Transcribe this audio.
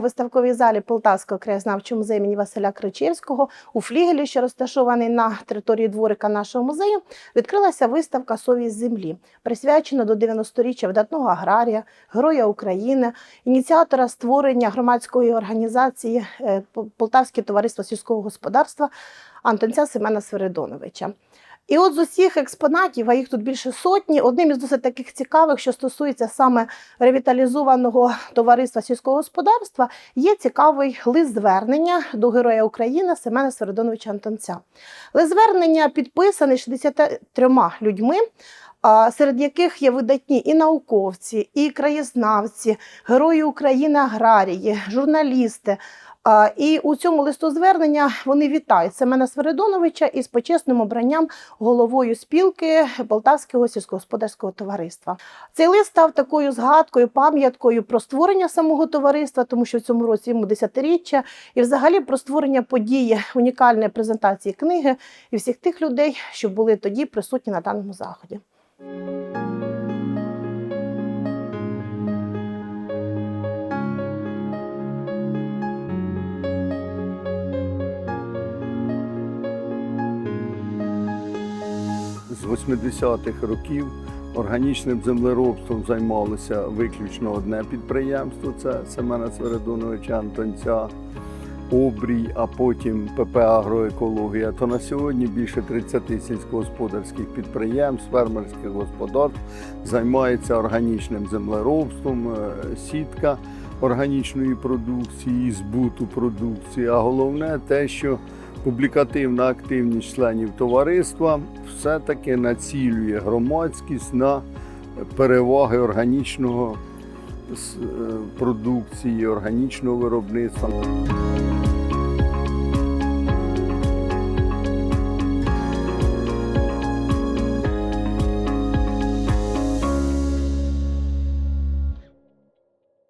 виставковій залі Полтавського краєзнавчого музею імені Василя Кричевського у флігелі, що розташований на території дворика нашого музею, відкрилася виставка Совість землі, присвячена до 90-річчя видатного аграрія, героя України, ініціатора створення громадської організації е, Полтавське товариство сільського господарства Антонця Семена Свиридоновича. І от з усіх експонатів, а їх тут більше сотні, одним із досить таких цікавих, що стосується саме ревіталізованого товариства сільського господарства, є цікавий лист звернення до Героя України Семена Середоновича Антонця. Лист звернення підписаний 63 людьми. Серед яких є видатні і науковці, і краєзнавці, герої України аграрії, журналісти. І у цьому листу звернення вони вітають Семена Свиридоновича із почесним обранням головою спілки Полтавського сільськогосподарського товариства. Цей лист став такою згадкою, пам'яткою про створення самого товариства, тому що в цьому році йому десятиріччя, і взагалі про створення події унікальної презентації книги і всіх тих людей, що були тоді присутні на даному заході. З 80-х років органічним землеробством займалося виключно одне підприємство це Семена Свередоновича Антонця, Обрій, а потім ПП Агроекологія. То на сьогодні більше 30 сільськогосподарських підприємств, фермерських господарств займається органічним землеробством, е, сітка органічної продукції, збуту продукції. А головне те, що публікативна активність членів товариства все-таки націлює громадськість на переваги органічного е, продукції, органічного виробництва.